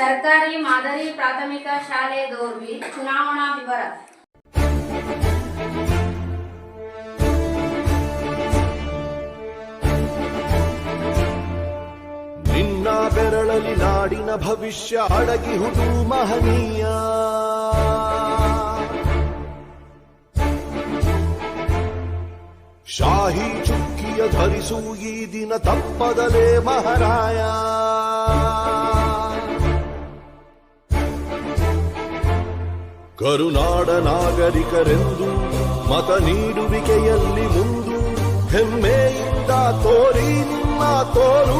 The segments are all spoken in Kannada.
ಸರ್ಕಾರಿ ಮಾದರಿ ಪ್ರಾಥಮಿಕ ಶಾಲೆ ದೋರ್ವಿ ಚುನಾವಣಾ ವಿವರ ನಿನ್ನ ಬೆರಳಲಿ ನಾಡಿನ ಭವಿಷ್ಯ ಅಡಗಿಹುದು ಮಹನೀಯ ಶಾಹಿ ಚುಕ್ಕಿಯ ಧರಿಸು ಈ ದಿನ ತಪ್ಪದಲೇ ಮಹಾರಾಯ ಕರುನಾಡ ನಾಗರಿಕರೆಂದು ಮತ ನೀಡುವಿಕೆಯಲ್ಲಿ ಮುಂದು ಹೆಮ್ಮೆಯಿಂದ ತೋರಿ ನಿಮ್ಮ ತೋರು.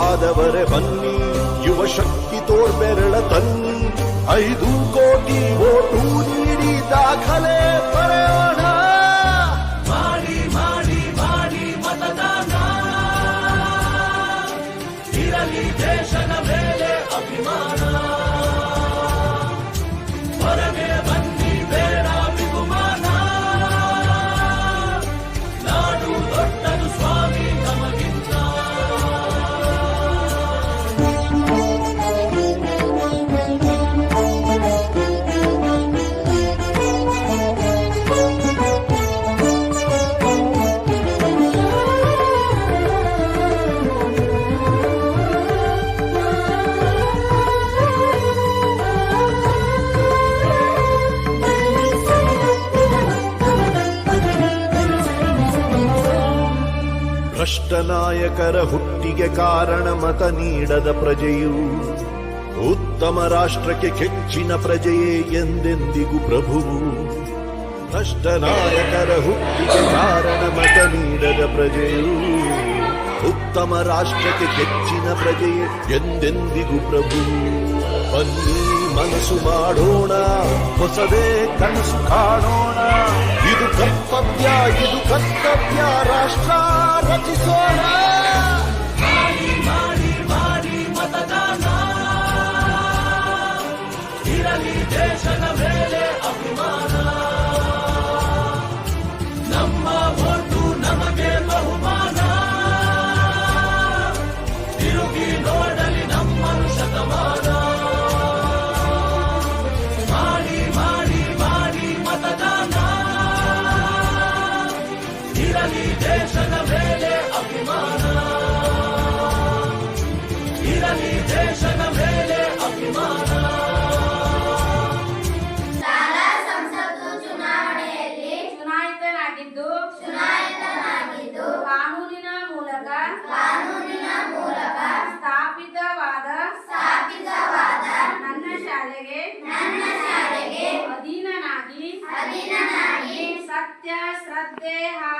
ಆದವರೆ ಬನ್ನಿ ಯುವ ಶಕ್ತಿ ತೋರ್ಬೆರಳ ತನ್ನಿ ಐದು ಕೋಟಿ ಓಟು ನೀಡಿ ದಾಖಲೆ ಭ್ರಷ್ಟ ನಾಯಕರ ಹುಟ್ಟಿಗೆ ಕಾರಣ ಮತ ನೀಡದ ಪ್ರಜೆಯು ಉತ್ತಮ ರಾಷ್ಟ್ರಕ್ಕೆ ಕೆಚ್ಚಿನ ಪ್ರಜೆಯೇ ಎಂದೆಂದಿಗೂ ಪ್ರಭುವು. ಭ್ರಷ್ಟ ನಾಯಕರ ಹುಟ್ಟಿಗೆ ಕಾರಣ ಮತ ನೀಡದ ಪ್ರಜೆಯು ಉತ್ತಮ ರಾಷ್ಟ್ರಕ್ಕೆ ಕೆಚ್ಚಿನ ಪ್ರಜೆಯೇ ಎಂದೆಂದಿಗೂ ಪ್ರಭು. ಬನ್ನಿ ಮನಸ್ಸು ಮಾಡೋಣ, ಹೊಸದೇ ಕನಸು ಕಾಣೋಣ. ಇದು ಕರ್ತವ್ಯ ಇದು ಕರ್ತವ್ಯ ರಾಷ್ಟ್ರ. ರಚಿಸೋಣ ಮಾಡಿ ಮಾಡಿ ಮಾಡಿ ಮತದಾನ ಇರಲಿ ದೇಶದ ಮೇಲೆ ಅಧೀನನಾಗಿ ಸತ್ಯ ಶ್ರದ್ಧೆ ಹಾಗೂ